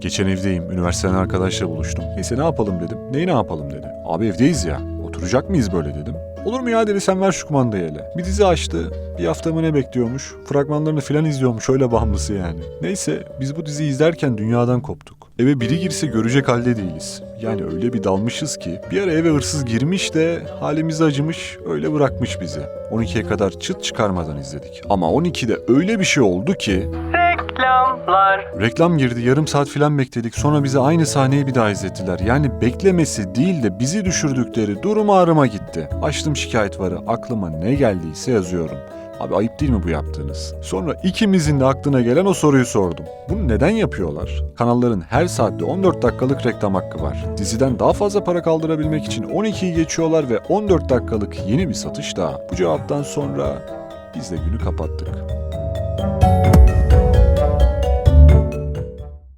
Geçen evdeyim. Üniversiteden arkadaşla buluştum. Neyse ne yapalım dedim. Neyi ne yapalım dedi. Abi evdeyiz ya. Oturacak mıyız böyle dedim. Olur mu ya dedi sen ver şu kumandayı hele. Bir dizi açtı. Bir hafta mı ne bekliyormuş. Fragmanlarını filan izliyormuş öyle bağımlısı yani. Neyse biz bu diziyi izlerken dünyadan koptuk. Eve biri girse görecek halde değiliz. Yani öyle bir dalmışız ki bir ara eve hırsız girmiş de halimize acımış öyle bırakmış bizi. 12'ye kadar çıt çıkarmadan izledik. Ama 12'de öyle bir şey oldu ki Reklamlar. Reklam girdi yarım saat filan bekledik sonra bize aynı sahneyi bir daha izlettiler. Yani beklemesi değil de bizi düşürdükleri durum ağrıma gitti. Açtım şikayet varı aklıma ne geldiyse yazıyorum. Abi ayıp değil mi bu yaptığınız? Sonra ikimizin de aklına gelen o soruyu sordum. Bunu neden yapıyorlar? Kanalların her saatte 14 dakikalık reklam hakkı var. Diziden daha fazla para kaldırabilmek için 12'yi geçiyorlar ve 14 dakikalık yeni bir satış daha. Bu cevaptan sonra biz de günü kapattık.